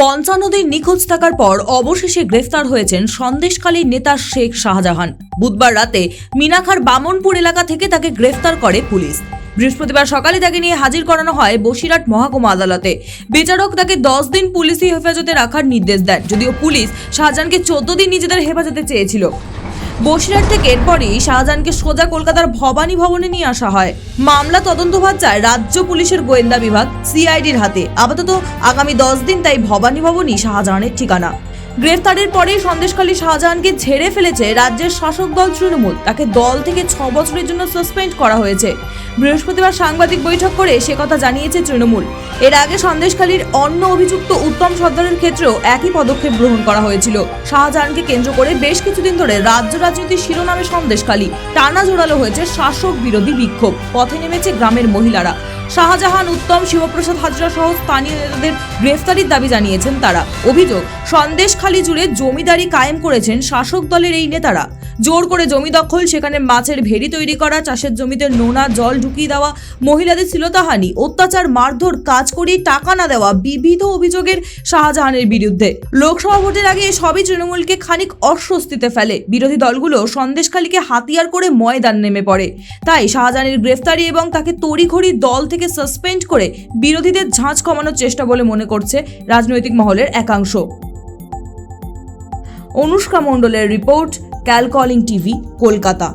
পঞ্চান্ন দিন নিখোঁজ থাকার পর অবশেষে গ্রেফতার হয়েছেন সন্দেশকালী নেতা শেখ শাহজাহান। বুধবার রাতে মিনাখার বামনপুর এলাকা থেকে তাকে গ্রেফতার করে পুলিশ। বৃহস্পতিবার সকালে তাকে নিয়ে হাজির করানো হয় বসিরহাট মহাকুমা আদালতে। বিচারক তাকে দশ দিন পুলিশি হেফাজতে রাখার নির্দেশ দেন, যদিও পুলিশ শাহজাহানকে চোদ্দ দিন নিজেদের হেফাজতে চেয়েছিল। বসিরহাট থেকে এরপরই শাহজাহানকে সোজা কলকাতার ভবানী ভবনে নিয়ে আসা হয়। মামলা তদন্তভার চায় রাজ্য পুলিশের গোয়েন্দা বিভাগ, সিআইডির হাতে। আপাতত আগামী দশ দিন তাই ভবানী ভবনই শাহজাহানের ঠিকানা। গ্রেফতারের পরেই সন্দেশখালী শাহজাহানকে ঝেড়ে ফেলেছে রাজ্যের শাসক দল তৃণমূল। তাকে দল থেকে ছ বছরের জন্য সাসপেন্ড করা হয়েছে। বৃহস্পতিবার সাংবাদিক বৈঠক করে সে কথা জানিয়েছে তৃণমূল। এর আগে সন্দেশখালীর অন্য অভিযুক্ত উত্তম সর্দারের ক্ষেত্রেও একই পদক্ষেপ গ্রহণ করা হয়েছিল। শাহজাহানকে কেন্দ্র করে বেশ কিছুদিন ধরে রাজ্য রাজনীতির শিরোনামে সন্দেশখালী টানা জোড়ালো হয়েছে শাসক বিরোধী বিক্ষোভ। পথে নেমেছে গ্রামের মহিলারা। শাহজাহান, উত্তম, শিবপ্রসাদ হাজরা সহ স্থানীয় নেতাদের গ্রেফতারির দাবি জানিয়েছেন তারা। অভিযোগ সন্দেশখালি জুড়ে জমিদারি কায়েম করেছেন শাসক দলের এই নেতারা। জোর করে জমি দখল, সেখানে মাছের ভেড়ি তৈরি করা, চাষের জমিতে নোনা জল ঢুকিয়ে দেওয়া, মহিলাদের শ্লীলতাহানি, অত্যাচার, মারধর, কাজ করিয়ে টাকা না দেওয়া বিবিধ অভিযোগের শাহজাহানের বিরুদ্ধে। লোকসভা ভোটের আগে সবই তৃণমূলকে খানিক অস্বস্তিতে ফেলে। বিরোধী দলগুলো সন্দেশখালীকে হাতিয়ার করে ময়দান নেমে পড়ে। তাই শাহজাহানের গ্রেফতারি এবং তাকে তড়িঘড়ি দল থেকে সাসপেন্ড করে বিরোধীদের ঝাঁজ কমানোর চেষ্টা বলে মনে করছে রাজনৈতিক মহলের একাংশ। অনুষ্কা মণ্ডলের রিপোর্ট ক্যালকলিং টিভি কলকাতা